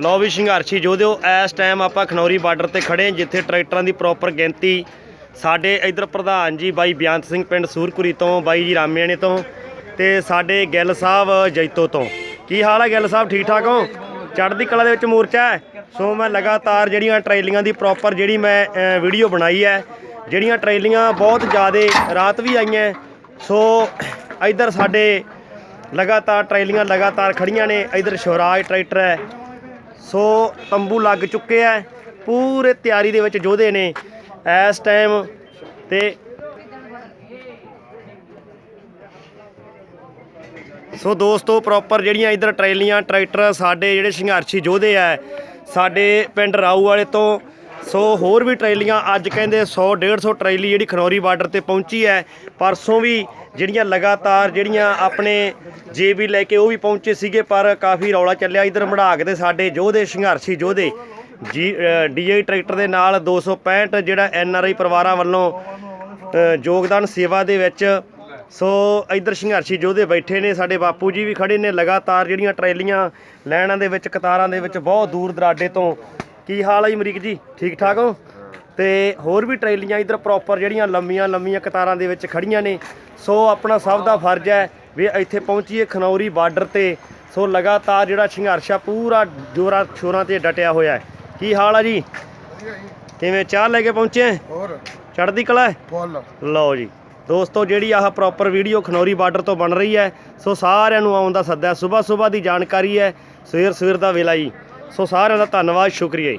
ਲਓ ਵੀ ਸੰਘਰਸ਼ੀ ਜੋਧਿਓ ਇਸ ਟਾਈਮ ਆਪਾਂ ਖਨੌਰੀ ਬਾਰਡਰ ਤੇ ਖੜੇ ਹਾਂ, ਜਿੱਥੇ ਟਰੈਕਟਰਾਂ ਦੀ ਪ੍ਰੋਪਰ ਗਿਣਤੀ ਸਾਡੇ ਇਧਰ ਪ੍ਰਧਾਨ ਜੀ ਬਾਈ ਬਿਆੰਤ ਸਿੰਘ ਪਿੰਡ ਸੂਰਪੁਰੀ ਤੋਂ, ਬਾਈ ਜੀ ਰਾਮਿਆਣੇ ਤੋਂ ਤੇ ਸਾਡੇ ਗਿੱਲ ਸਾਹਿਬ ਜੈਤੋ ਤੋਂ। ਕੀ ਹਾਲ ਹੈ ਗਿੱਲ ਸਾਹਿਬ, ਠੀਕ ਠਾਕ ਹੋ? ਚੜ੍ਹਦੀ ਕਲਾ ਦੇ ਵਿੱਚ ਮੋਰਚਾ ਹੈ? ਸੋ ਮੈਂ ਲਗਾਤਾਰ ਜਿਹੜੀਆਂ ਟਰੈਲੀਆਂ ਦੀ ਪ੍ਰੋਪਰ ਜਿਹੜੀ ਮੈਂ ਵੀਡੀਓ ਬਣਾਈ ਹੈ, ਜਿਹੜੀਆਂ ਟਰੈਲੀਆਂ ਬਹੁਤ ਜ਼ਿਆਦਾ ਰਾਤ ਵੀ ਆਈਆਂ, ਸੋ ਇਧਰ ਸਾਡੇ ਲਗਾਤਾਰ ਟਰੈਲੀਆਂ ਲਗਾਤਾਰ ਖੜੀਆਂ ਨੇ, ਇਧਰ ਸ਼ਿਵਰਾਜ ਟਰੈਕਟਰ ਹੈ ਸੋ ਤੰਬੂ ਲੱਗ ਚੁੱਕੇ ਆ ਪੂਰੇ ਤਿਆਰੀ ਦੇ ਵਿੱਚ ਯੋਧੇ ਨੇ ਇਸ ਟਾਈਮ ਤੇ ਸੋ ਦੋਸਤੋ ਪ੍ਰੋਪਰ ਜਿਹੜੀਆਂ ਇਧਰ ਟਰੈਲੀਆਂ, ਟਰੈਕਟਰ, ਸਾਡੇ ਜਿਹੜੇ ਸੰਘਰਸ਼ੀ ਯੋਧੇ ਆ ਸਾਡੇ ਪਿੰਡ ਰਾਊ ਵਾਲੇ ਤੋਂ ਸੋ ਹੋਰ ਵੀ ਟਰੈਲੀਆਂ, ਅੱਜ ਕਹਿੰਦੇ 100 150 ਟਰੈਲੀ ਜਿਹੜੀ ਖਨੌਰੀ ਬਾਰਡਰ ਤੇ ਪਹੁੰਚੀ ਹੈ। ਪਰਸੋਂ ਵੀ ਜਿਹੜੀਆਂ ਲਗਾਤਾਰ ਜਿਹੜੀਆਂ ਆਪਣੇ ਜੇਬੀ ਲੈ ਕੇ ਉਹ ਵੀ ਪਹੁੰਚੇ ਸੀਗੇ, ਪਰ ਕਾਫੀ ਰੌਲਾ ਚੱਲਿਆ। ਇਧਰ ਮੜਾਕ ਦੇ ਸਾਡੇ ਯੋਧੇ ਸੰਘਰਸ਼ੀ ਯੋਧੇ ਜੀ ਡੀਆਈ ਟਰੈਕਟਰ ਦੇ ਨਾਲ 265 ਜਿਹੜਾ ਐਨਆਰਆਈ ਪਰਿਵਾਰਾਂ ਵੱਲੋਂ ਯੋਗਦਾਨ ਸੇਵਾ ਦੇ ਵਿੱਚ। ਸੋ ਇਧਰ ਸੰਘਰਸ਼ੀ ਯੋਧੇ ਬੈਠੇ ਨੇ, ਸਾਡੇ ਬਾਪੂ ਜੀ ਵੀ ਖੜੇ ਨੇ। ਲਗਾਤਾਰ ਜਿਹੜੀਆਂ ਟਰੈਲੀਆਂ ਲੈਣਾਂ ਦੇ ਵਿੱਚ, ਕਤਾਰਾਂ ਦੇ ਵਿੱਚ ਬਹੁਤ ਦੂਰ ਦਰਾਡੇ ਤੋਂ ਕੀ ਹਾਲ ਹੈ ਜੀ ਅਮਰੀਕ ਜੀ? ਠੀਕ ਠਾਕ ਹੋ? ਤੇ ਹੋਰ ਵੀ ਟਰੈਲੀਆਂ ਇਧਰ ਪ੍ਰੋਪਰ ਜਿਹੜੀਆਂ ਲੰਮੀਆਂ ਲੰਮੀਆਂ ਕਤਾਰਾਂ ਦੇ ਵਿੱਚ ਖੜੀਆਂ ਨੇ। ਸੋ ਆਪਣਾ ਸਭ ਦਾ ਫਰਜ਼ ਹੈ ਵੀ ਇੱਥੇ ਪਹੁੰਚੀਏ ਖਨੌਰੀ ਬਾਰਡਰ ਤੇ। ਸੋ ਲਗਾਤਾਰ ਜਿਹੜਾ ਸੰਘਰਸ਼ ਆ ਪੂਰਾ ਜੋਰਾਂ ਸ਼ੋਰਾਂ ਤੇ ਡਟਿਆ ਹੋਇਆ ਹੈ। ਕੀ ਹਾਲ ਆ ਜੀ? ਕਿਵੇਂ ਚਾਹ ਲੈ ਕੇ ਪਹੁੰਚੇ? ਹੋਰ? ਚੜ੍ਹਦੀ ਕਲਾ ਲਓ ਜੀ। ਦੋਸਤੋ ਜਿਹੜੀ ਆਹ ਪ੍ਰੋਪਰ ਵੀਡੀਓ ਖਨੌਰੀ ਬਾਰਡਰ ਤੋਂ ਬਣ ਰਹੀ ਹੈ ਸੋ ਸਾਰਿਆਂ ਨੂੰ ਆਉਣ ਦਾ ਸੱਦਾ ਸਵੇਰ ਸਵੇਰ ਦੀ ਜਾਣਕਾਰੀ ਹੈ। ਸਵੇਰ ਸਵੇਰ ਦਾ ਵੇਲਾ ਜੀ। ਸੋ ਸਾਰਿਆਂ ਦਾ ਧੰਨਵਾਦ ਸ਼ੁਕਰੀਆ ਜੀ।